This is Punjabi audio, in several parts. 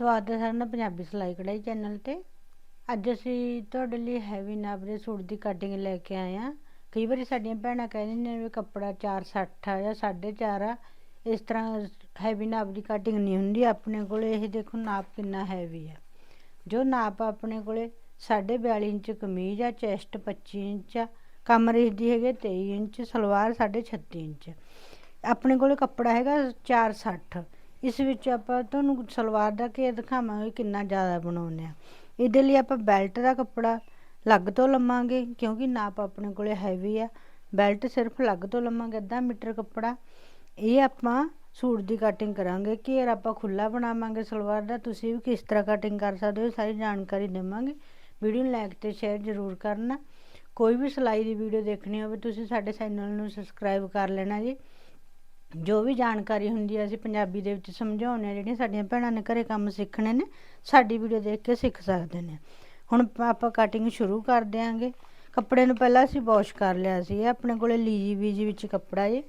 ਸਵਾਗਤ ਹੈ ਸਾਰਿਆਂ ਦਾ ਪੰਜਾਬੀ ਸਿਲਾਈ ਕਢਾਈ ਚੈਨਲ ਤੇ। ਅੱਜ ਅਸੀਂ ਤੁਹਾਡੇ ਲਈ ਹੈਵੀ ਨਾਪ ਦੇ ਸੂਟ ਦੀ ਕਟਿੰਗ ਲੈ ਕੇ ਆਏ ਆ ਕਈ ਵਾਰੀ ਸਾਡੀਆਂ ਭੈਣਾਂ ਕਹਿੰਦੀਆਂ ਨੇ ਵੀ ਕੱਪੜਾ 460 ਆ ਜਾਂ 4.5 ਆ। ਇਸ ਤਰ੍ਹਾਂ ਹੈਵੀ ਨਾਪ ਦੀ ਕਟਿੰਗ ਨਹੀਂ ਹੁੰਦੀ। ਆਪਣੇ ਕੋਲ ਇਹ ਦੇਖੋ ਨਾਪ ਕਿੰਨਾ ਹੈਵੀ ਆ। ਜੋ ਨਾਪ ਆਪਣੇ ਕੋਲੇ 42.5 ਇੰਚ ਕਮੀਜ਼ ਆ ਚੈਸਟ 25 ਇੰਚ ਆ, ਕਮਰ ਦੀ ਹੈਗੇ 23 ਇੰਚ, ਸਲਵਾਰ 36 ਇੰਚ। ਆਪਣੇ ਕੋਲੇ ਕੱਪੜਾ ਹੈਗਾ 460 ਇਸ ਵਿੱਚ ਆਪਾਂ ਤੁਹਾਨੂੰ ਸਲਵਾਰ ਦਾ ਘੇਰ ਦਿਖਾਵਾਂਗੇ ਕਿੰਨਾ ਜ਼ਿਆਦਾ ਬਣਾਉਂਦੇ ਆ। ਇਹਦੇ ਲਈ ਆਪਾਂ ਬੈਲਟ ਦਾ ਕੱਪੜਾ ਲੱਗ ਤੋਂ ਲਵਾਂਗੇ, ਕਿਉਂਕਿ ਨਾਪ ਆਪਣੇ ਕੋਲੇ ਹੈਵੀ ਆ। ਬੈਲਟ ਸਿਰਫ ਲੱਗ ਤੋਂ ਲਵਾਂਗੇ, ਅੱਧਾ ਮੀਟਰ ਕੱਪੜਾ। ਇਹ ਆਪਾਂ ਸੂਟ ਦੀ ਕਟਿੰਗ ਕਰਾਂਗੇ, ਘੇਰ ਆਪਾਂ ਖੁੱਲਾ ਬਣਾਵਾਂਗੇ ਸਲਵਾਰ ਦਾ। ਤੁਸੀਂ ਵੀ ਕਿਸ ਤਰ੍ਹਾਂ ਕਟਿੰਗ ਕਰ ਸਕਦੇ ਹੋ ਸਾਰੀ ਜਾਣਕਾਰੀ ਦੇਵਾਂਗੇ। ਵੀਡੀਓ ਨੂੰ ਲਾਈਕ ਤੇ ਸ਼ੇਅਰ ਜ਼ਰੂਰ ਕਰਨਾ। ਕੋਈ ਵੀ ਸਿਲਾਈ ਦੀ ਵੀਡੀਓ ਦੇਖਣੀ ਹੋਵੇ, ਤੁਸੀਂ ਸਾਡੇ ਚੈਨਲ ਨੂੰ ਸਬਸਕ੍ਰਾਈਬ ਕਰ ਲੈਣਾ ਜੀ। ਜੋ ਵੀ ਜਾਣਕਾਰੀ ਹੁੰਦੀ ਹੈ ਅਸੀਂ ਪੰਜਾਬੀ ਦੇ ਵਿੱਚ ਸਮਝਾਉਂਦੇ ਹਾਂ, ਜਿਹੜੀਆਂ ਸਾਡੀਆਂ ਭੈਣਾਂ ਨੇ ਘਰੇ ਕੰਮ ਸਿੱਖਣੇ ਨੇ, ਸਾਡੀ ਵੀਡੀਓ ਦੇਖ ਕੇ ਸਿੱਖ ਸਕਦੇ ਨੇ। ਹੁਣ ਆਪਾਂ ਕਟਿੰਗ ਸ਼ੁਰੂ ਕਰ ਦਿਆਂਗੇ। ਕੱਪੜੇ ਨੂੰ ਪਹਿਲਾਂ ਅਸੀਂ ਵਾਸ਼ ਕਰ ਲਿਆ ਸੀ, ਇਹ ਆਪਣੇ ਕੋਲੇ ਲੀਜੀ ਬੀਜੀ ਵਿੱਚ ਕੱਪੜਾ ਏ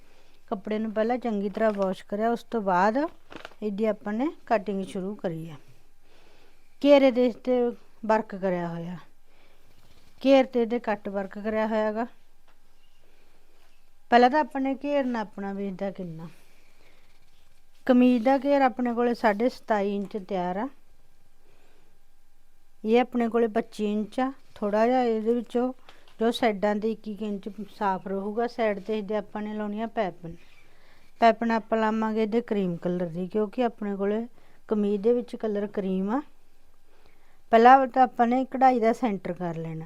ਕੱਪੜੇ ਨੂੰ ਪਹਿਲਾਂ ਚੰਗੀ ਤਰ੍ਹਾਂ ਵਾਸ਼ ਕਰਿਆ, ਉਸ ਤੋਂ ਬਾਅਦ ਇਹਦੀ ਆਪਾਂ ਨੇ ਕਟਿੰਗ ਸ਼ੁਰੂ ਕਰੀ ਹੈ ਘੇਰੇ ਦੇ ਤੇ ਵਰਕ ਕਰਿਆ ਹੋਇਆ। ਘੇਰ ਤੇ ਇਹਦੇ ਕੱਟ ਵਰਕ ਕਰਿਆ ਹੋਇਆਗਾ। ਪਹਿਲਾਂ ਤਾਂ ਆਪਣੇ ਘੇਰ ਨਾਪਣਾ ਵੀ ਇਹਦਾ ਕਿੰਨਾ। ਕਮੀਜ਼ ਦਾ ਘੇਰ ਆਪਣੇ ਕੋਲੇ 27.5 ਇੰਚ ਤਿਆਰ ਆ। ਇਹ ਆਪਣੇ ਕੋਲੇ 25 ਇੰਚ ਆ। ਥੋੜਾ ਜਿਹਾ ਇਹਦੇ ਵਿੱਚੋਂ ਜੋ ਸਾਈਡਾਂ ਤੇ 1 ਇੰਚ ਸਾਫ਼ ਰਹੂਗਾ, ਸਾਈਡ ਤੇ ਇਹਦੇ ਆਪਾਂ ਨੇ ਲਾਉਣੀ ਆ ਪੈਪਨ। ਪੈਪਨ ਆਪਾਂ ਲਾਵਾਂਗੇ ਇਹਦੇ ਕਰੀਮ ਕਲਰ ਦੀ, ਕਿਉਂਕਿ ਆਪਣੇ ਕੋਲੇ ਕਮੀਜ਼ ਦੇ ਵਿੱਚ ਕਲਰ ਕਰੀਮ ਆ। ਪਹਿਲਾਂ ਤਾਂ ਆਪਾਂ ਨੇ ਕਢਾਈ ਦਾ ਸੈਂਟਰ ਕਰ ਲੈਣਾ।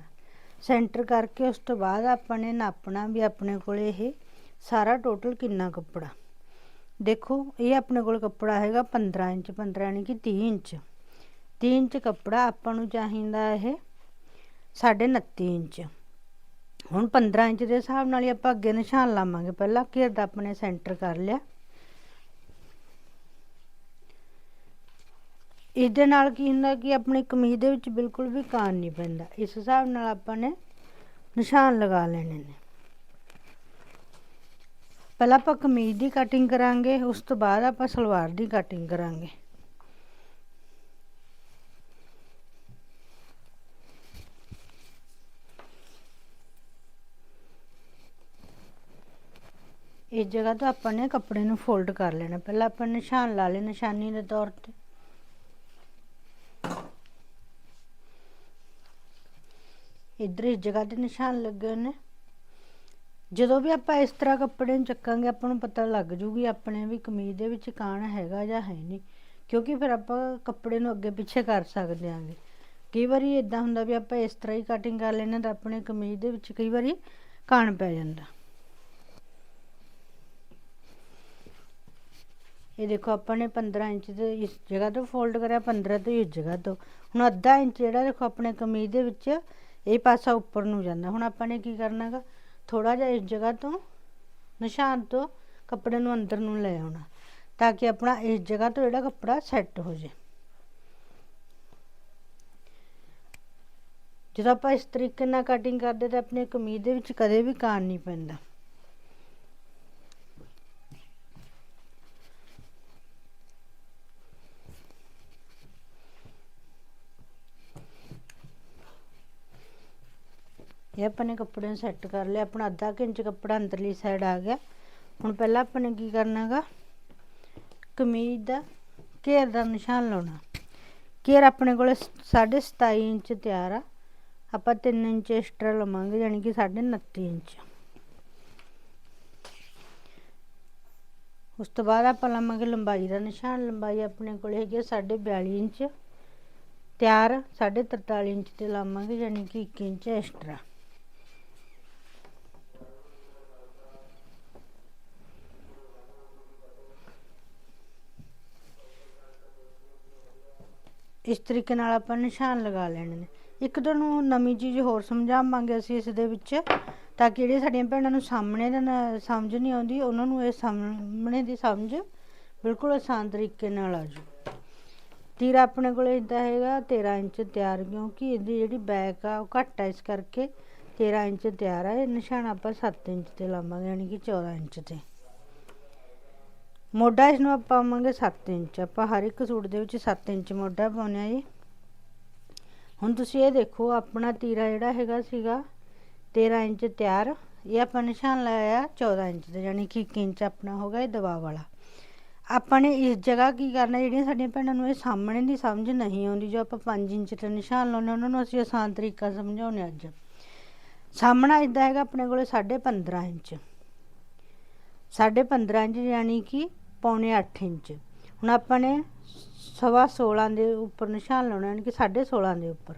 ਸੈਂਟਰ ਕਰਕੇ ਉਸ ਤੋਂ ਬਾਅਦ ਆਪਾਂ ਨੇ ਨਾਪਣਾ ਵੀ ਆਪਣੇ ਕੋਲ ਇਹ ਸਾਰਾ ਟੋਟਲ ਕਿੰਨਾ ਕੱਪੜਾ। ਦੇਖੋ, ਇਹ ਆਪਣੇ ਕੋਲ ਕੱਪੜਾ ਹੈਗਾ 15 ਇੰਚ 15 ਯਾਨੀ ਕਿ 30 ਇੰਚ। 30 ਇੰਚ ਕੱਪੜਾ ਆਪਾਂ ਨੂੰ ਚਾਹੀਦਾ ਇਹ 29.5 ਇੰਚ। ਹੁਣ 15 ਇੰਚ ਦੇ ਹਿਸਾਬ ਨਾਲ ਹੀ ਆਪਾਂ ਅੱਗੇ ਨਿਸ਼ਾਨ ਲਾਵਾਂਗੇ। ਪਹਿਲਾਂ ਘੇਰ ਦਾ ਆਪਣੇ ਸੈਂਟਰ ਕਰ ਲਿਆ। ਇਹਦੇ ਨਾਲ ਕੀ ਹੁੰਦਾ ਕਿ ਆਪਣੀ ਕਮੀਜ਼ ਦੇ ਵਿੱਚ ਬਿਲਕੁਲ ਵੀ ਕਾਨ ਨਹੀਂ ਪੈਂਦਾ। ਇਸ ਹਿਸਾਬ ਨਾਲ ਆਪਾਂ ਨੇ ਨਿਸ਼ਾਨ ਲਗਾ ਲੈਣੇ ਨੇ। ਪਹਿਲਾਂ ਆਪਾਂ ਕਮੀਜ਼ ਦੀ ਕਟਿੰਗ ਕਰਾਂਗੇ, ਉਸ ਤੋਂ ਬਾਅਦ ਆਪਾਂ ਸਲਵਾਰ ਦੀ ਕਟਿੰਗ ਕਰਾਂਗੇ। ਇਸ ਜਗ੍ਹਾ ਤੋਂ ਆਪਾਂ ਨੇ ਕੱਪੜੇ ਨੂੰ ਫੋਲਡ ਕਰ ਲੈਣਾ। ਪਹਿਲਾਂ ਆਪਾਂ ਨਿਸ਼ਾਨ ਲਾ ਲਏ, ਨਿਸ਼ਾਨੀ ਦੇ ਤੌਰ ਤੇ। ਇੱਧਰ ਇਸ ਜਗ੍ਹਾ ਤੇ ਨਿਸ਼ਾਨ ਲੱਗੇ ਨੇ। ਜਦੋਂ ਵੀ ਆਪਾਂ ਇਸ ਤਰ੍ਹਾਂ ਕੱਪੜੇ ਨੂੰ ਚੱਕਾਂਗੇ, ਆਪਾਂ ਨੂੰ ਪਤਾ ਲੱਗ ਜੂਗੀ ਆਪਣੇ ਵੀ ਕਮੀਜ਼ ਦੇ ਵਿੱਚ ਕਾਣ ਹੈਗਾ ਜਾਂ ਹੈ ਨਹੀਂ। ਕਿਉਂਕਿ ਫਿਰ ਆਪਾਂ ਕੱਪੜੇ ਨੂੰ ਅੱਗੇ ਪਿੱਛੇ ਕਰ ਸਕਦੇ ਆਂਗੇ। ਕਈ ਵਾਰੀ ਇਦਾਂ ਹੁੰਦਾ ਵੀ ਆਪਾਂ ਇਸ ਤਰ੍ਹਾਂ ਹੀ ਕਟਿੰਗ ਕਰ ਲੈਣਾ ਤਾਂ ਆਪਣੇ ਕਮੀਜ਼ ਦੇ ਵਿੱਚ ਕਈ ਵਾਰੀ ਕਾਣ ਪੈ ਜਾਂਦਾ। ਇਹ ਦੇਖੋ, ਆਪਾਂ ਨੇ 15 ਇੰਚ ਦੇ ਇਸ ਜਗ੍ਹਾ ਤੋਂ ਫੋਲਡ ਕਰਿਆ 15 ਤੋਂ ਇਸ ਜਗ੍ਹਾ ਤੋਂ। ਹੁਣ ਅੱਧਾ ਇੰਚ ਜਿਹੜਾ ਦੇਖੋ, ਆਪਣੇ ਕਮੀਜ਼ ਦੇ ਵਿੱਚ ਇਹ ਪਾਸਾ ਉੱਪਰ ਨੂੰ ਜਾਂਦਾ। ਹੁਣ ਆਪਾਂ ਨੇ ਕੀ ਕਰਨਾਗਾ? ਥੋੜਾ ਜਿਹਾ ਇਸ ਜਗ੍ਹਾ ਤੋਂ ਨਿਸ਼ਾਨ ਤੋਂ ਕੱਪੜੇ ਨੂੰ ਅੰਦਰ ਨੂੰ ਲੈ ਆਉਣਾ, ਤਾਂ ਕਿ ਆਪਣਾ ਇਸ ਜਗ੍ਹਾ ਤੋਂ ਜਿਹੜਾ ਕੱਪੜਾ ਸੈੱਟ ਹੋ ਜੇ। ਜਦੋਂ ਆਪਾਂ ਇਸ ਤਰੀਕੇ ਨਾਲ ਕਟਿੰਗ ਕਰਦੇ ਤਾਂ ਆਪਣੀ ਕਮੀਜ਼ ਦੇ ਵਿੱਚ ਕਦੇ ਵੀ ਕਾਣ ਨਹੀਂ ਪੈਂਦਾ। ਇਹ ਆਪਾਂ ਨੇ ਕੱਪੜੇ ਨੂੰ ਸੈੱਟ ਕਰ ਲਿਆ, ਆਪਣਾ ਅੱਧਾ ਇੰਚ ਕੱਪੜਾ ਅੰਦਰਲੀ ਸਾਈਡ ਆ ਗਿਆ। ਹੁਣ ਪਹਿਲਾਂ ਆਪਾਂ ਨੇ ਕੀ ਕਰਨਾਗਾ ਕਮੀਜ਼ ਦਾ ਘੇਰ ਦਾ ਨਿਸ਼ਾਨ ਲਾਉਣਾ। ਘੇਰ ਆਪਣੇ ਕੋਲ 27.5 ਇੰਚ ਤਿਆਰ ਆ। ਆਪਾਂ 3 ਇੰਚ ਐਕਸਟਰਾ ਲਵਾਂਗੇ ਯਾਨੀ ਕਿ 29 ਇੰਚ। ਉਸ ਤੋਂ ਬਾਅਦ ਆਪਾਂ ਲਵਾਂਗੇ ਲੰਬਾਈ ਦਾ ਨਿਸ਼ਾਨ। ਲੰਬਾਈ ਆਪਣੇ ਕੋਲ ਹੈਗੀ 42 ਇੰਚ। ਤਿਆਰ 43 ਇੰਚ ਤੇ ਲਾਵਾਂਗੇ ਯਾਨੀ ਕਿ 1 ਇੰਚ ਐਕਸਟਰਾ ਇਸ ਤਰੀਕੇ ਨਾਲ ਆਪਾਂ ਨਿਸ਼ਾਨ ਲਗਾ ਲੈਣੇ ਨੇ। ਇੱਕ ਤੁਹਾਨੂੰ ਨਵੀਂ ਚੀਜ਼ ਹੋਰ ਸਮਝਾਵਾਂਗੇ ਅਸੀਂ ਇਸ ਦੇ ਵਿੱਚ, ਤਾਂ ਕਿ ਜਿਹੜੇ ਸਾਡੀਆਂ ਭੈਣਾਂ ਨੂੰ ਸਾਹਮਣੇ ਦਾ ਸਮਝ ਨਹੀਂ ਆਉਂਦੀ, ਉਹਨਾਂ ਨੂੰ ਇਹ ਸਾਹਮਣੇ ਦੀ ਸਮਝ ਬਿਲਕੁਲ ਆਸਾਨ ਤਰੀਕੇ ਨਾਲ ਆ ਜੂ ਤੀਰ ਆਪਣੇ ਕੋਲ ਇਦਾਂ ਹੈਗਾ 13 ਇੰਚ ਤਿਆਰ, ਕਿਉਂਕਿ ਇਹਦੀ ਜਿਹੜੀ ਬੈਕ ਆ ਉਹ ਘੱਟ ਆ ਇਸ ਕਰਕੇ 13 ਇੰਚ ਤਿਆਰ ਆ, ਇਹ ਨਿਸ਼ਾਨ ਆਪਾਂ 7 ਇੰਚ ਤੇ ਲਾਵਾਂਗੇ, ਯਾਨੀ ਕਿ 14 ਇੰਚ ਤੇ। ਮੋਢਾ ਇਸ ਨੂੰ ਆਪਾਂ ਪਾਵਾਂਗੇ 7 ਇੰਚ। ਆਪਾਂ ਹਰ ਇੱਕ ਸੂਟ ਦੇ ਵਿੱਚ 7 ਇੰਚ ਮੋਢਾ ਪਾਉਂਦੇ ਆ ਜੀ। ਹੁਣ ਤੁਸੀਂ ਇਹ ਦੇਖੋ, ਆਪਣਾ ਤੀਰਾ ਜਿਹੜਾ ਹੈਗਾ ਸੀਗਾ 13 ਇੰਚ ਤਿਆਰ। ਇਹ ਆਪਾਂ ਨਿਸ਼ਾਨ ਲਾਇਆ 14 ਇੰਚ ਦਾ ਯਾਨੀ ਕਿ 1 ਇੰਚ ਆਪਣਾ ਹੋ ਗਿਆ ਇਹ ਦਬਾਅ ਵਾਲਾ। ਆਪਾਂ ਨੇ ਇਸ ਜਗ੍ਹਾ ਕੀ ਕਰਨਾ, ਜਿਹੜੀਆਂ ਸਾਡੀਆਂ ਭੈਣਾਂ ਨੂੰ ਇਹ ਸਾਹਮਣੇ ਦੀ ਸਮਝ ਨਹੀਂ ਆਉਂਦੀ, ਜੋ ਆਪਾਂ 5 ਇੰਚ ਤੇ ਨਿਸ਼ਾਨ ਲਾਉਂਦੇ ਉਹਨਾਂ ਨੂੰ ਅਸੀਂ ਆਸਾਨ ਤਰੀਕਾ ਸਮਝਾਉਂਦੇ ਅੱਜ। ਸਾਹਮਣਾ ਇਦਾਂ ਹੈਗਾ, ਆਪਣੇ ਕੋਲੇ 15.5 ਇੰਚ। 15.5 ਇੰਚ ਯਾਨੀ ਕਿ ਪੌਣੇ 8 ਇੰਚ। ਹੁਣ ਆਪਾਂ ਨੇ ਸਵਾ 16 ਦੇ ਉੱਪਰ ਨਿਸ਼ਾਨ ਲਾਉਣਾ, ਯਾਨੀ ਕਿ 16.5 ਦੇ ਉੱਪਰ।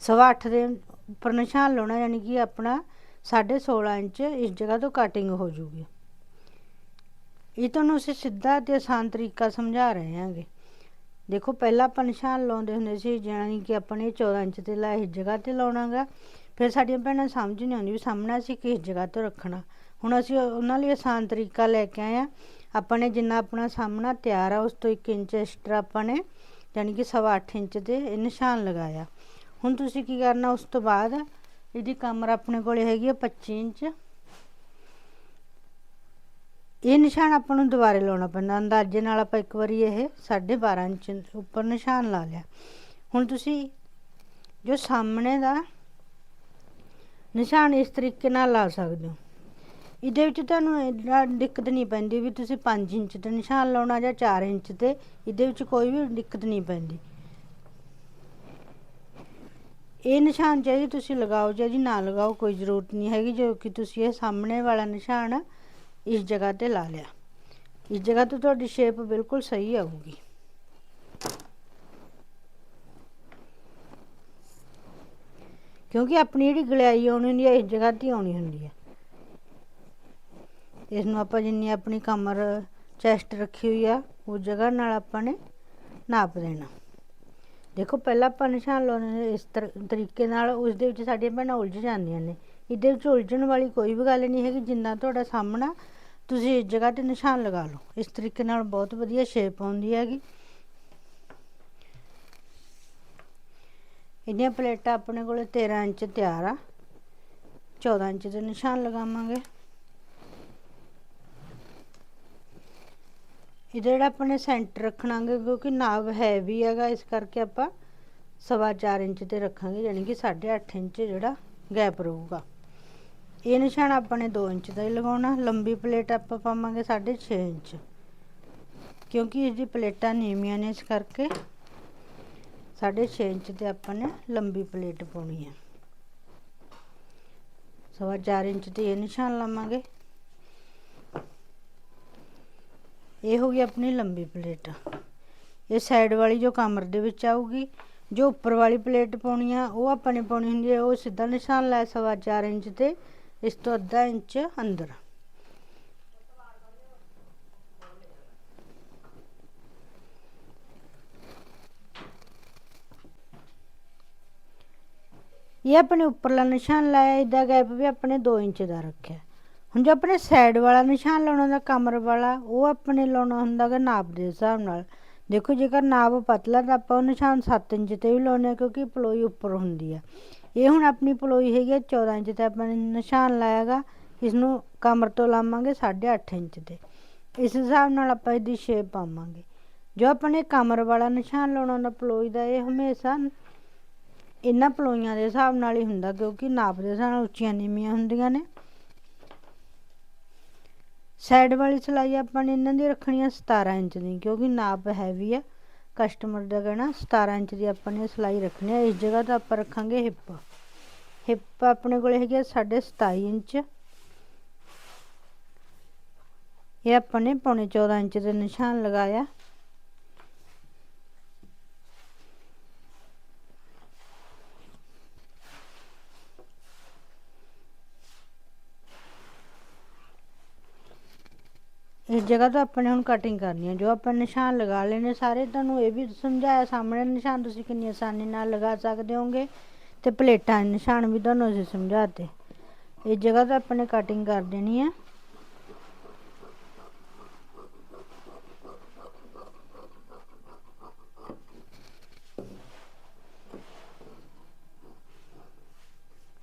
ਸਵਾ 8 ਦੇ ਉੱਪਰ ਨਿਸ਼ਾਨ ਲਾਉਣਾ, ਯਾਨੀ ਕਿ ਆਪਣਾ 16.5 ਇੰਚ ਇਸ ਜਗ੍ਹਾ ਤੋਂ ਕਟਿੰਗ ਹੋ ਜੂਗੀ। ਇਹ ਤੁਹਾਨੂੰ ਅਸੀਂ ਸਿੱਧਾ ਤੇ ਆਸਾਨ ਤਰੀਕਾ ਸਮਝਾ ਰਹੇ ਹਾਂਗੇ। ਦੇਖੋ, ਪਹਿਲਾਂ ਆਪਾਂ ਨਿਸ਼ਾਨ ਲਾਉਂਦੇ ਹੁੰਦੇ ਸੀ ਜਾਨੀ ਕਿ ਆਪਾਂ ਨੇ 14 ਇੰਚ ਤੇ ਲਾ, ਇਸ ਜਗ੍ਹਾ ਤੇ ਲਾਉਣਾਗਾ। ਫਿਰ ਸਾਡੀਆਂ ਭੈਣਾਂ ਸਮਝ ਨਹੀਂ ਆਉਂਦੀ ਵੀ ਸਾਹਮਣਾ ਅਸੀਂ ਕਿਸ ਜਗ੍ਹਾ ਤੋਂ ਰੱਖਣਾ। ਹੁਣ ਅਸੀਂ ਉਹਨਾਂ ਲਈ ਆਸਾਨ ਤਰੀਕਾ ਲੈ ਕੇ ਆਏ ਆ ਆਪਾਂ ਨੇ ਜਿੰਨਾ ਆਪਣਾ ਸਾਹਮਣਾ ਤਿਆਰ ਆ, ਉਸ ਤੋਂ 1 ਇੰਚ ਐਕਸਟਰਾ ਆਪਾਂ ਨੇ ਯਾਨੀ ਕਿ ਸਵਾ 8 ਇੰਚ ਤੇ ਇਹ ਨਿਸ਼ਾਨ ਲਗਾਇਆ। ਹੁਣ ਤੁਸੀਂ ਕੀ ਕਰਨਾ, ਉਸ ਤੋਂ ਬਾਅਦ ਇਹਦੀ ਕਮਰ ਆਪਣੇ ਕੋਲੇ ਹੈਗੀ ਆ 25 ਇੰਚ। ਇਹ ਨਿਸ਼ਾਨ ਆਪਾਂ ਨੂੰ ਦੁਬਾਰੇ ਲਾਉਣਾ ਪੈਂਦਾ, ਅੰਦਾਜ਼ੇ ਨਾਲ ਆਪਾਂ ਇੱਕ ਵਾਰੀ ਇਹ 12.5 ਇੰਚ ਉੱਪਰ ਨਿਸ਼ਾਨ ਲਾ ਲਿਆ। ਹੁਣ ਤੁਸੀਂ ਜੋ ਸਾਹਮਣੇ ਦਾ ਨਿਸ਼ਾਨ ਇਸ ਤਰੀਕੇ ਨਾਲ ਲਾ ਸਕਦੇ ਹੋ। ਇਹਦੇ ਵਿੱਚ ਤੁਹਾਨੂੰ ਇੰਨਾ ਦਿੱਕਤ ਨਹੀਂ ਪੈਂਦੀ ਵੀ ਤੁਸੀਂ 5 ਇੰਚ ਤੇ ਨਿਸ਼ਾਨ ਲਾਉਣਾ ਜਾਂ 4 ਇੰਚ ਤੇ, ਇਹਦੇ ਵਿੱਚ ਕੋਈ ਵੀ ਦਿੱਕਤ ਨਹੀਂ ਪੈਂਦੀ। ਇਹ ਨਿਸ਼ਾਨ ਚਾਹੀ ਤੁਸੀਂ ਲਗਾਓ ਜਾਂ ਜੀ ਨਾ ਲਗਾਓ ਕੋਈ ਜ਼ਰੂਰਤ ਨਹੀਂ ਹੈਗੀ, ਜੋ ਕਿ ਤੁਸੀਂ ਇਹ ਸਾਹਮਣੇ ਵਾਲਾ ਨਿਸ਼ਾਨ ਇਸ ਜਗ੍ਹਾ ਤੇ ਲਾ ਲਿਆ। ਇਸ ਜਗ੍ਹਾ ਤੋਂ ਤੁਹਾਡੀ ਸ਼ੇਪ ਬਿਲਕੁਲ ਸਹੀ ਆਊਗੀ। ਕਿਉਂਕਿ ਆਪਣੀ ਜਿਹੜੀ ਗਲਿਆਈ ਆਉਣੀ ਹੁੰਦੀ ਹੈ, ਇਸ ਜਗ੍ਹਾ ਤੇ ਆਉਣੀ ਹੁੰਦੀ ਹੈ। ਇਸ ਨੂੰ ਆਪਾਂ ਜਿੰਨੀ ਆਪਣੀ ਕਮਰ ਚੈਸਟ ਰੱਖੀ ਹੋਈ ਆ, ਉਸ ਜਗ੍ਹਾ ਨਾਲ ਆਪਾਂ ਨੇ ਨਾਪ ਦੇਣਾ। ਦੇਖੋ, ਪਹਿਲਾਂ ਆਪਾਂ ਨਿਸ਼ਾਨ ਲਾਉਣੇ ਨੇ ਇਸ ਤਰੀਕੇ ਨਾਲ ਉਸ ਦੇ ਵਿੱਚ ਸਾਡੀਆਂ ਭੈਣਾਂ ਉਲਝ ਜਾਂਦੀਆਂ ਨੇ। ਇਹਦੇ ਵਿੱਚ ਉਲਝਣ ਵਾਲੀ ਕੋਈ ਵੀ ਗੱਲ ਨਹੀਂ ਹੈਗੀ, ਜਿੰਨਾ ਤੁਹਾਡਾ ਸਾਹਮਣਾ ਤੁਸੀਂ ਇਸ ਜਗ੍ਹਾ ਤੇ ਨਿਸ਼ਾਨ ਲਗਾ ਲਓ। ਇਸ ਤਰੀਕੇ ਨਾਲ ਬਹੁਤ ਵਧੀਆ ਸ਼ੇਪ ਆਉਂਦੀ ਹੈਗੀ। ਇਹਦੀਆਂ ਪਲੇਟਾਂ ਆਪਣੇ ਕੋਲ 13 ਇੰਚ ਤਿਆਰ ਆ। 14 ਇੰਚ ਦੇ ਨਿਸ਼ਾਨ ਲਗਾਵਾਂਗੇ। ਇਹਦਾ ਜਿਹੜਾ ਆਪਾਂ ਨੇ ਸੈਂਟਰ ਰੱਖਣਾਗੇ, ਕਿਉਂਕਿ ਨਾਬ ਹੈਵੀ ਹੈਗਾ, ਇਸ ਕਰਕੇ ਆਪਾਂ ਸਵਾ 4 ਇੰਚ ਤੇ ਰੱਖਾਂਗੇ ਯਾਨੀ ਕਿ 8.5 ਇੰਚ ਜਿਹੜਾ ਗੈਪ ਰਹੂਗਾ। ਇਹ ਨਿਸ਼ਾਨ ਆਪਾਂ ਨੇ 2 ਇੰਚ ਦਾ ਹੀ ਲਗਾਉਣਾ, ਲੰਬੀ ਪਲੇਟ ਆਪਾਂ ਪਾਵਾਂਗੇ 6.5 ਇੰਚ। ਕਿਉਂਕਿ ਇਸ ਦੀ ਪਲੇਟਾਂ ਨੀਵੀਆਂ ਨੇ, ਇਸ ਕਰਕੇ 6.5 ਇੰਚ ਤੇ ਆਪਾਂ ਨੇ ਲੰਬੀ ਪਲੇਟ ਪਾਉਣੀ ਹੈ। ਸਵਾ 4 ਇੰਚ ਤੇ ਇਹ ਨਿਸ਼ਾਨ ਲਾਵਾਂਗੇ। ਇਹ ਹੋ ਗਈ ਆਪਣੀ ਲੰਬੀ ਪਲੇਟ। ਇਹ ਸਾਈਡ ਵਾਲੀ ਜੋ ਕਮਰ ਦੇ ਵਿੱਚ ਆਊਗੀ, ਜੋ ਉੱਪਰ ਵਾਲੀ ਪਲੇਟ ਪਾਉਣੀ ਆ, ਉਹ ਆਪਾਂ ਨੇ ਪਾਉਣੀ ਹੁੰਦੀ ਹੈ ਉਹ ਸਿੱਧਾ ਨਿਸ਼ਾਨ ਲਾਇਆ ਸਵਾ 4 ਇੰਚ ਤੇ, ਇਸ ਤੋਂ ਅੱਧਾ ਇੰਚ ਅੰਦਰ। ਇਹ ਆਪਣੇ ਉੱਪਰਲਾ ਨਿਸ਼ਾਨ ਲਾਇਆ, ਇਹਦਾ ਗੈਪ ਵੀ ਆਪਣੇ 2 ਇੰਚ ਦਾ ਰੱਖਿਆ। ਹੁਣ ਜੋ ਆਪਣੇ ਸਾਈਡ ਵਾਲਾ ਨਿਸ਼ਾਨ ਲਾਉਣਾ ਦਾ ਕਮਰ ਵਾਲਾ, ਉਹ ਆਪਣੇ ਲਾਉਣਾ ਹੁੰਦਾ ਹੈ ਨਾਪ ਦੇ ਹਿਸਾਬ ਨਾਲ। ਦੇਖੋ, ਜੇਕਰ ਨਾਪ ਪਤਲਾ ਤਾਂ ਆਪਾਂ ਉਹ ਨਿਸ਼ਾਨ 7 ਇੰਚ ਤੇ ਵੀ ਲਾਉਣੇ ਕਿਉਂਕਿ ਪਲੋਈ ਉੱਪਰ ਹੁੰਦੀ ਆ। ਇਹ ਹੁਣ ਆਪਣੀ ਪਲੋਈ ਹੈਗੀ 14 ਇੰਚ ਤੇ ਆਪਾਂ ਨੇ ਨਿਸ਼ਾਨ ਲਾਇਆਗਾ ਇਸ ਨੂੰ ਕਮਰ ਤੋਂ ਲਾਵਾਂਗੇ 8.5 ਇੰਚ ਤੇ। ਇਸ ਹਿਸਾਬ ਨਾਲ ਆਪਾਂ ਇਹਦੀ ਸ਼ੇਪ ਪਾਵਾਂਗੇ। ਜੋ ਆਪਣੇ ਕਮਰ ਵਾਲਾ ਨਿਸ਼ਾਨ ਲਾਉਣਾ ਹੁੰਦਾ, ਪਲੋਈ ਦਾ ਇਹ ਹਮੇਸ਼ਾ ਇਹਨਾਂ ਪਲੋਈਆਂ ਦੇ ਹਿਸਾਬ ਨਾਲ ਹੀ ਹੁੰਦਾ, ਕਿਉਂਕਿ ਨਾਪ ਦੇ ਹਿਸਾਬ ਨਾਲ ਉੱਚੀਆਂ ਨੀਵੀਆਂ ਹੁੰਦੀਆਂ ਨੇ। ਸਾਈਡ ਵਾਲੀ ਸਿਲਾਈ ਆਪਾਂ ਨੇ ਇਹਨਾਂ ਦੀ ਰੱਖਣੀ ਆ 17 ਇੰਚ ਦੀ, ਕਿਉਂਕਿ ਨਾਪ ਹੈਵੀ ਆ। ਕਸਟਮਰ ਦਾ ਕਹਿਣਾ 17 ਇੰਚ ਦੀ ਆਪਾਂ ਨੇ ਸਿਲਾਈ ਰੱਖਣੀ ਆ। ਇਸ ਜਗ੍ਹਾ ਤੇ ਆਪਾਂ ਰੱਖਾਂਗੇ ਹਿੱਪ ਹਿੱਪ ਆਪਣੇ ਕੋਲ ਹੈਗੀ 27 ਇੰਚ। ਇਹ ਆਪਾਂ ਨੇ ਪੌਣੇ 14 ਇੰਚ ਦੇ ਨਿਸ਼ਾਨ ਲਗਾਇਆ। ਇਸ ਜਗ੍ਹਾ ਤੋਂ ਆਪਾਂ ਨੇ ਹੁਣ ਕਟਿੰਗ ਕਰਨੀ ਹੈ ਜੋ ਆਪਾਂ ਨਿਸ਼ਾਨ ਲਗਾ ਲੈਣੇ, ਸਾਰੇ ਤੁਹਾਨੂੰ ਇਹ ਵੀ ਸਮਝਾਇਆ ਸਾਹਮਣੇ ਨਿਸ਼ਾਨ, ਤੁਸੀਂ ਕਿੰਨੀ ਆਸਾਨੀ ਨਾਲ ਲਗਾ ਸਕਦੇ ਹੋਗੇ ਤੇ ਪਲੇਟਾਂ ਨਿਸ਼ਾਨ ਵੀ ਤੁਹਾਨੂੰ ਅਸੀਂ ਸਮਝਾਤੇ। ਇਸ ਜਗ੍ਹਾ ਤੋਂ ਆਪਾਂ ਨੇ ਕਟਿੰਗ ਕਰ ਦੇਣੀ ਹੈ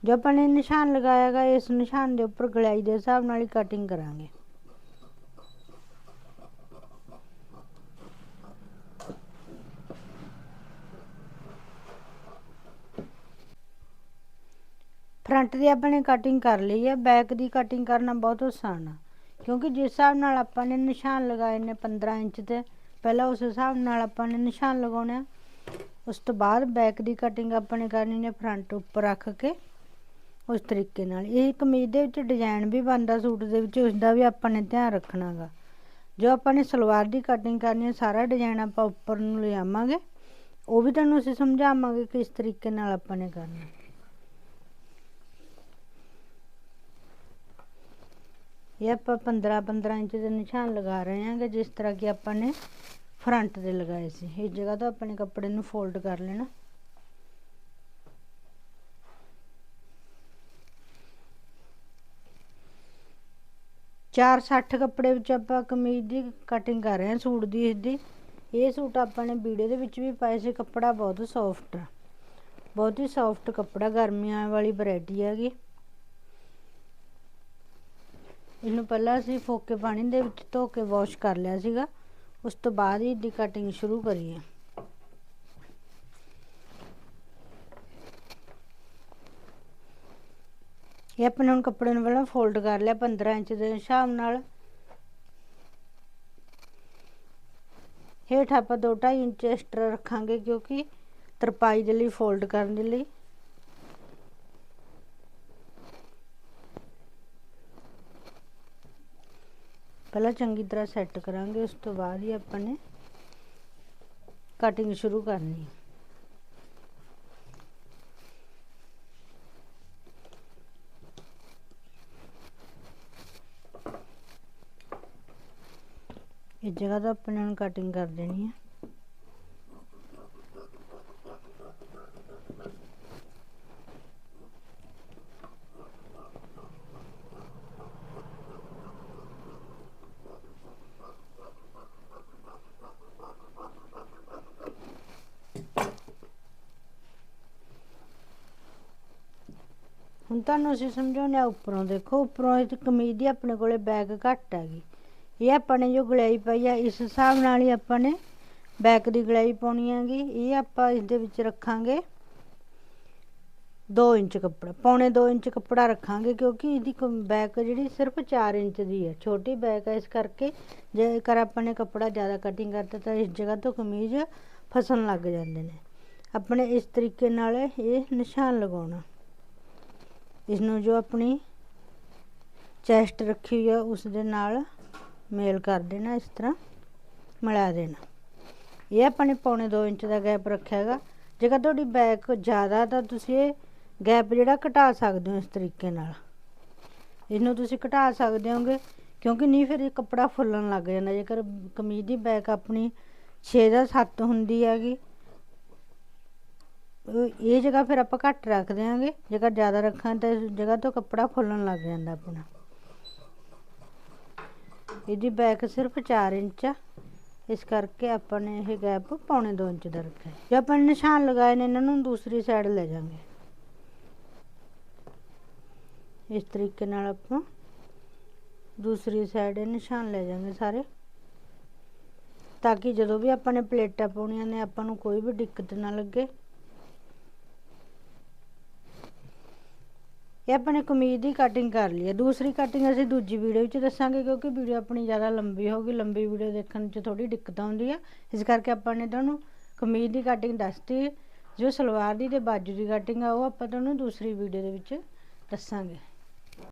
ਜੋ ਆਪਾਂ ਨੇ ਨਿਸ਼ਾਨ ਲਗਾਇਆਗਾ ਇਸ ਨਿਸ਼ਾਨ ਦੇ ਉੱਪਰ ਗਲਾਈ ਦੇ ਹਿਸਾਬ ਨਾਲ ਹੀ ਕਟਿੰਗ ਕਰਾਂਗੇ। ਫਰੰਟ ਦੀ ਆਪਾਂ ਨੇ ਕਟਿੰਗ ਕਰ ਲਈ ਹੈ ਬੈਕ ਦੀ ਕਟਿੰਗ ਕਰਨਾ ਬਹੁਤ ਆਸਾਨ ਆ। ਕਿਉਂਕਿ ਜਿਸ ਹਿਸਾਬ ਨਾਲ ਆਪਾਂ ਨੇ ਨਿਸ਼ਾਨ ਲਗਾਏ ਨੇ 15 ਇੰਚ ਤੇ, ਪਹਿਲਾਂ ਉਸ ਹਿਸਾਬ ਨਾਲ ਆਪਾਂ ਨੇ ਨਿਸ਼ਾਨ ਲਗਾਉਣੇ ਆ। ਉਸ ਤੋਂ ਬਾਅਦ ਬੈਕ ਦੀ ਕਟਿੰਗ ਆਪਾਂ ਨੇ ਕਰਨੀ ਨੇ ਫਰੰਟ ਉੱਪਰ ਰੱਖ ਕੇ, ਉਸ ਤਰੀਕੇ ਨਾਲ। ਇਹ ਕਮੀਜ਼ ਦੇ ਵਿੱਚ ਡਿਜ਼ਾਈਨ ਵੀ ਬਣਦਾ, ਸੂਟ ਦੇ ਵਿੱਚ ਉਸ ਦਾ ਵੀ ਆਪਾਂ ਨੇ ਧਿਆਨ ਰੱਖਣਾਗਾ ਜੋ ਆਪਾਂ ਨੇ ਸਲਵਾਰ ਦੀ ਕਟਿੰਗ ਕਰਨੀ ਹੈ ਸਾਰਾ ਡਿਜ਼ਾਈਨ ਆਪਾਂ ਉੱਪਰ ਨੂੰ ਲਿਆਵਾਂਗੇ। ਉਹ ਵੀ ਤੁਹਾਨੂੰ ਅਸੀਂ ਸਮਝਾਵਾਂਗੇ ਕਿਸ ਤਰੀਕੇ ਨਾਲ ਆਪਾਂ ਨੇ ਕਰਨਾ। ਇਹ ਆਪਾਂ 15 15 ਇੰਚ ਦੇ ਨਿਸ਼ਾਨ ਲਗਾ ਰਹੇ ਹਾਂਗੇ, ਜਿਸ ਤਰ੍ਹਾਂ ਕਿ ਆਪਾਂ ਨੇ ਫਰੰਟ ਦੇ ਲਗਾਏ ਸੀ। ਇਸ ਜਗ੍ਹਾ ਤੋਂ ਆਪਣੇ ਕੱਪੜੇ ਨੂੰ ਫੋਲਡ ਕਰ ਲੈਣਾ। ਚਾਰ 60 ਕੱਪੜੇ ਵਿੱਚ ਆਪਾਂ ਕਮੀਜ਼ ਦੀ ਕਟਿੰਗ ਕਰ ਰਹੇ ਹਾਂ, ਸੂਟ ਦੀ ਇਸ ਦੀ। ਇਹ ਸੂਟ ਆਪਾਂ ਨੇ ਵੀਡੀਓ ਦੇ ਵਿੱਚ ਵੀ ਪਾਏ ਸੀ, ਕੱਪੜਾ ਬਹੁਤ ਸੌਫਟ ਬਹੁਤ ਹੀ ਸੌਫਟ ਕੱਪੜਾ, ਗਰਮੀਆਂ ਵਾਲੀ ਵੈਰਾਈਟੀ ਹੈਗੀ। ਇਹਨੂੰ ਪਹਿਲਾਂ ਅਸੀਂ ਫੋਕੇ ਪਾਣੀ ਦੇ ਵਿੱਚ ਧੋ ਕੇ ਵਾਸ਼ ਕਰ ਲਿਆ ਸੀਗਾ। ਉਸ ਤੋਂ ਬਾਅਦ ਹੀ ਦੀ ਕਟਿੰਗ ਸ਼ੁਰੂ ਕਰੀ ਹੈ ਇਹ ਆਪਣੇ ਹੁਣ ਕੱਪੜੇ ਨੂੰ ਪਹਿਲਾਂ ਫੋਲਡ ਕਰ ਲਿਆ 15 ਇੰਚ ਦੇ ਹਿਸਾਬ ਨਾਲ। ਹੇਠ ਆਪਾਂ 2.5 ਇੰਚ ਐਕਸਟਰਾ ਰੱਖਾਂਗੇ ਕਿਉਂਕਿ ਤਰਪਾਈ ਦੇ ਲਈ ਫੋਲਡ ਕਰਨ ਦੇ ਲਈ। ਪਹਿਲਾਂ ਚੰਗੀ ਤਰ੍ਹਾਂ ਸੈੱਟ ਕਰਾਂਗੇ, ਉਸ ਤੋਂ ਬਾਅਦ ਹੀ ਆਪਾਂ ਨੇ ਕਟਿੰਗ ਸ਼ੁਰੂ ਕਰਨੀ। ਹੈ ਇਸ ਜਗ੍ਹਾ ਤੋਂ ਆਪਣੇ ਨੂੰ ਕਟਿੰਗ ਕਰ ਦੇਣੀ ਹੈ ਹੁਣ ਤੁਹਾਨੂੰ ਅਸੀਂ ਸਮਝਾਉਂਦੇ ਆ ਉੱਪਰੋਂ ਦੇਖੋ, ਉੱਪਰੋਂ ਇਹ ਕਮੀਜ਼ ਦੀ ਆਪਣੇ ਕੋਲੇ ਬੈਕ ਘੱਟ ਹੈਗੀ। ਇਹ ਆਪਾਂ ਨੇ ਜੋ ਗਲਾਈ ਪਾਈ ਆ, ਇਸ ਹਿਸਾਬ ਨਾਲ ਹੀ ਆਪਾਂ ਨੇ ਬੈਕ ਦੀ ਗਲਾਈ ਪਾਉਣੀ ਹੈਗੀ। ਇਹ ਆਪਾਂ ਇਸ ਦੇ ਵਿੱਚ ਰੱਖਾਂਗੇ 2 ਇੰਚ ਕੱਪੜਾ। ਪੌਣੇ 2 ਇੰਚ ਕੱਪੜਾ ਰੱਖਾਂਗੇ ਕਿਉਂਕਿ ਇਹਦੀ ਬੈਕ ਜਿਹੜੀ ਸਿਰਫ 4 ਇੰਚ ਦੀ ਹੈ ਛੋਟੀ ਬੈਕ ਹੈ ਇਸ ਕਰਕੇ ਜੇਕਰ ਆਪਾਂ ਨੇ ਕੱਪੜਾ ਜ਼ਿਆਦਾ ਕਟਿੰਗ ਕਰਤਾ ਤਾਂ ਇਸ ਜਗ੍ਹਾ ਤੋਂ ਕਮੀਜ਼ ਫਸਣ ਲੱਗ ਜਾਂਦੇ ਨੇ। ਆਪਣੇ ਇਸ ਤਰੀਕੇ ਨਾਲ ਇਹ ਨਿਸ਼ਾਨ ਲਗਾਉਣਾ। ਇਸ ਨੂੰ ਜੋ ਆਪਣੀ ਚੈਸਟ ਰੱਖੀ ਹੋਈ ਆ ਉਸ ਦੇ ਨਾਲ ਮੇਲ ਕਰ ਦੇਣਾ, ਇਸ ਤਰ੍ਹਾਂ ਮਿਲਾ ਦੇਣਾ। ਇਹ ਆਪਾਂ ਨੇ ਪੌਣੇ 2 ਇੰਚ ਦਾ ਗੈਪ ਰੱਖਿਆ ਹੈਗਾ। ਜੇਕਰ ਤੁਹਾਡੀ ਬੈਕ ਜ਼ਿਆਦਾ ਤਾਂ ਤੁਸੀਂ ਇਹ ਗੈਪ ਜਿਹੜਾ ਘਟਾ ਸਕਦੇ ਹੋ ਇਸ ਤਰੀਕੇ ਨਾਲ। ਇਹਨੂੰ ਤੁਸੀਂ ਘਟਾ ਸਕਦੇ ਹੋਗੇ, ਕਿਉਂਕਿ ਨਹੀਂ ਫਿਰ ਇਹ ਕੱਪੜਾ ਫੁੱਲਣ ਲੱਗ ਜਾਂਦਾ। ਜੇਕਰ ਕਮੀਜ਼ ਦੀ ਬੈਕ ਆਪਣੀ 6 ਦਾ 7 ਹੁੰਦੀ ਹੈਗੀ ਇਹ ਜਗ੍ਹਾ ਫਿਰ ਆਪਾਂ ਘੱਟ ਰੱਖ ਦਿਆਂਗੇ। ਜੇਕਰ ਜ਼ਿਆਦਾ ਰੱਖਾਂ ਤਾਂ ਇਸ ਜਗ੍ਹਾ ਤੋਂ ਕੱਪੜਾ ਫੁੱਲਣ ਲੱਗ ਜਾਂਦਾ ਆਪਣਾ। ਇਹਦੀ ਬੈਕ ਸਿਰਫ 4 ਇੰਚ ਆ। ਇਸ ਕਰਕੇ ਆਪਾਂ ਨੇ ਇਹ ਗੈਪ ਪੌਣੇ 2 ਇੰਚ ਦਾ ਰੱਖਿਆ। ਜੇ ਆਪਾਂ ਨਿਸ਼ਾਨ ਲਗਾਏ ਨੇ, ਇਹਨਾਂ ਨੂੰ ਦੂਸਰੀ ਸਾਈਡ ਲੈ ਜਾਵਾਂਗੇ ਇਸ ਤਰੀਕੇ ਨਾਲ ਆਪਾਂ ਦੂਸਰੀ ਸਾਈਡ ਨਿਸ਼ਾਨ ਲੈ ਜਾਵਾਂਗੇ ਸਾਰੇ। ਤਾਂ ਕਿ ਜਦੋਂ ਵੀ ਆਪਾਂ ਨੇ ਪਲੇਟਾਂ ਪਾਉਣੀਆਂ ਨੇ, ਆਪਾਂ ਨੂੰ ਕੋਈ ਵੀ ਦਿੱਕਤ ਨਾ ਲੱਗੇ। ਇਹ ਆਪਣੇ ਕਮੀਜ਼ ਦੀ ਕਟਿੰਗ ਕਰ ਲਈ ਹੈ ਦੂਸਰੀ ਕਟਿੰਗ ਅਸੀਂ ਦੂਜੀ ਵੀਡੀਓ ਵਿੱਚ ਦੱਸਾਂਗੇ ਕਿਉਂਕਿ ਵੀਡੀਓ ਆਪਣੀ ਜ਼ਿਆਦਾ ਲੰਬੀ ਹੋਗੀ ਲੰਬੀ ਵੀਡੀਓ ਦੇਖਣ 'ਚ ਥੋੜੀ ਦਿੱਕਤ ਆਉਂਦੀ ਹੈ ਇਸ ਕਰਕੇ ਆਪਾਂ ਨੇ ਤੁਹਾਨੂੰ ਕਮੀਜ਼ ਦੀ ਕਟਿੰਗ ਦੱਸਤੀ। ਜੋ ਸਲਵਾਰ ਦੀ ਤੇ ਬਾਜੂ ਦੀ ਕਟਿੰਗ ਆ, ਉਹ ਆਪਾਂ ਤੁਹਾਨੂੰ ਦੂਸਰੀ ਵੀਡੀਓ ਦੇ ਵਿੱਚ ਦੱਸਾਂਗੇ।